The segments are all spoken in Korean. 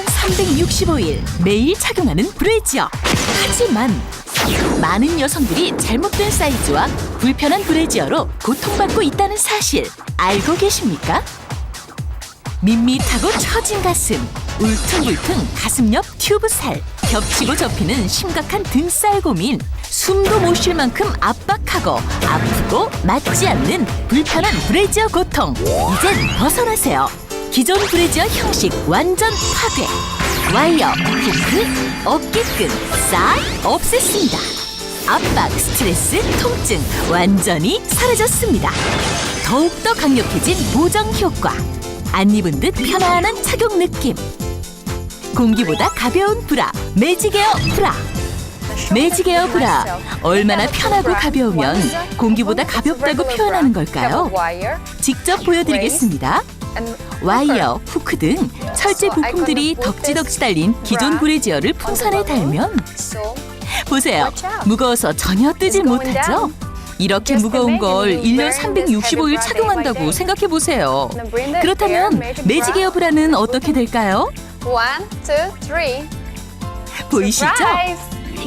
1년 365일 매일 착용하는 브래지어. 하지만 많은 여성들이 잘못된 사이즈와 불편한 브래지어로 고통받고 있다는 사실 알고 계십니까? 밋밋하고 처진 가슴, 울퉁불퉁 가슴 옆 튜브 살, 겹치고 접히는 심각한 등살 고민, 숨도 못 쉴 만큼 압박하고 아프고 맞지 않는 불편한 브래지어 고통. 이젠 벗어나세요. 기존 브래지어 형식 완전 파괴. 와이어, 후크, 어깨끈 싹 없앴습니다. 압박, 스트레스, 통증 완전히 사라졌습니다. 더욱더 강력해진 보정 효과. 안 입은 듯 편안한 착용 느낌. 공기보다 가벼운 브라, 매직 에어 브라. 매직 에어 브라. 얼마나 편하고 가벼우면 공기보다 가볍다고 표현하는 걸까요? 직접 보여드리겠습니다. 와이어, 후크 등 철제 부품들이 덕지덕지 달린 기존 브래지어를 풍선에 달면 보세요. 무거워서 전혀 뜨질 못하죠? 이렇게 무거운 걸 1년 365일 착용한다고 생각해 보세요. 그렇다면 매직 에어 브라는 어떻게 될까요? 보이시죠?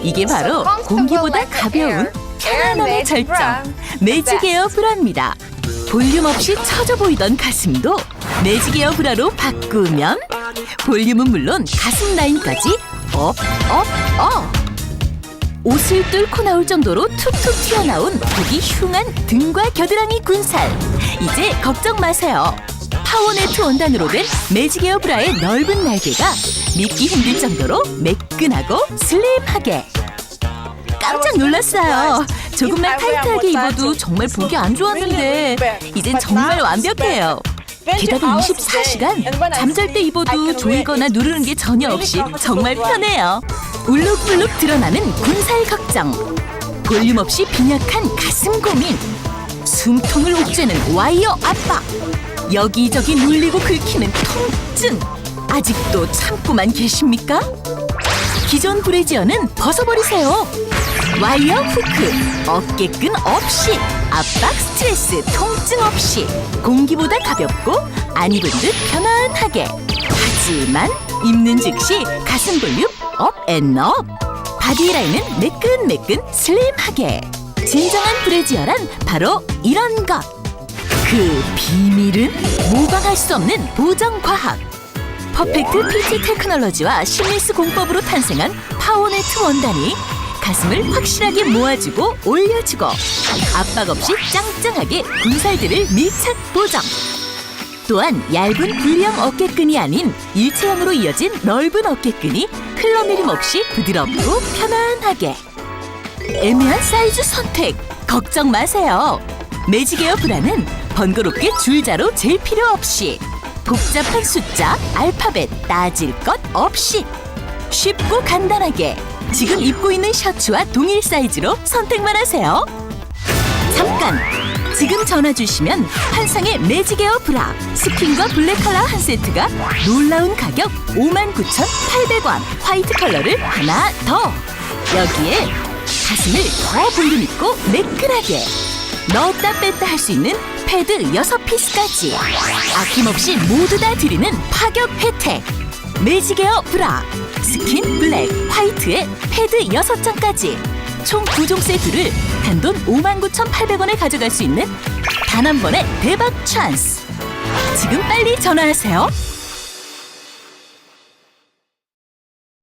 이게 바로 공기보다 가벼운 편안함의 절정 매직 에어 브라입니다. 볼륨 없이 처져 보이던 가슴도 매직에어 브라로 바꾸면 볼륨은 물론 가슴 라인까지 업, 업, 업. 옷을 뚫고 나올 정도로 툭툭 튀어나온 보기 흉한 등과 겨드랑이 군살. 이제 걱정 마세요. 파워네트 원단으로 된 매직에어 브라의 넓은 날개가 믿기 힘들 정도로 매끈하고 슬림하게. 깜짝 놀랐어요. 조금만 타이트하게 입어도 정말 보기 안 좋았는데 이젠 정말 완벽해요. 게다가 24시간 잠잘 때 입어도 조이거나 누르는 게 전혀 없이 정말 편해요. 울룩불룩 드러나는 군살 걱정. 볼륨 없이 빈약한 가슴 고민. 숨통을 옥죄는 와이어 압박. 여기저기 눌리고 긁히는 통증. 아직도 참고만 계십니까? 기존 브래지어는 벗어버리세요. 와이어 후크, 어깨끈 없이, 압박 스트레스, 통증 없이, 공기보다 가볍고 안 입은 듯 편안하게. 하지만 입는 즉시 가슴 볼륨 업앤업. 바디라인은 매끈매끈 슬림하게. 진정한 브래지어란 바로 이런 것. 그 비밀은 모방할 수 없는 보정 과학. 퍼펙트 PT 테크놀로지와 심리스 공법으로 탄생한 파워네트 원단이 가슴을 확실하게 모아주고 올려주고 압박 없이 짱짱하게 군살들을 밀착 보정. 또한 얇은 V형 어깨끈이 아닌 일체형으로 이어진 넓은 어깨끈이 흘러내림 없이 부드럽고 편안하게. 애매한 사이즈 선택 걱정 마세요. 매직에어 브라는 번거롭게 줄자로 잴 필요 없이 복잡한 숫자, 알파벳 따질 것 없이 쉽고 간단하게 지금 입고 있는 셔츠와 동일 사이즈로 선택만 하세요. 잠깐! 지금 전화 주시면 한상의 매직에어 브라 스킨과 블랙 컬러 한 세트가 놀라운 가격 59,800원 화이트 컬러를 하나 더 여기에 가슴을 더 볼륨 있고 매끈하게 넣었다 뺐다 할 수 있는 패드 6피스까지 아낌없이 모두 다 드리는 파격 혜택 매직에어 브라 스킨 블랙 화이트에 패드 6장까지. 총 9종 세트를 단돈 59,800원에 가져갈 수 있는 단 한 번의 대박 찬스. 지금 빨리 전화하세요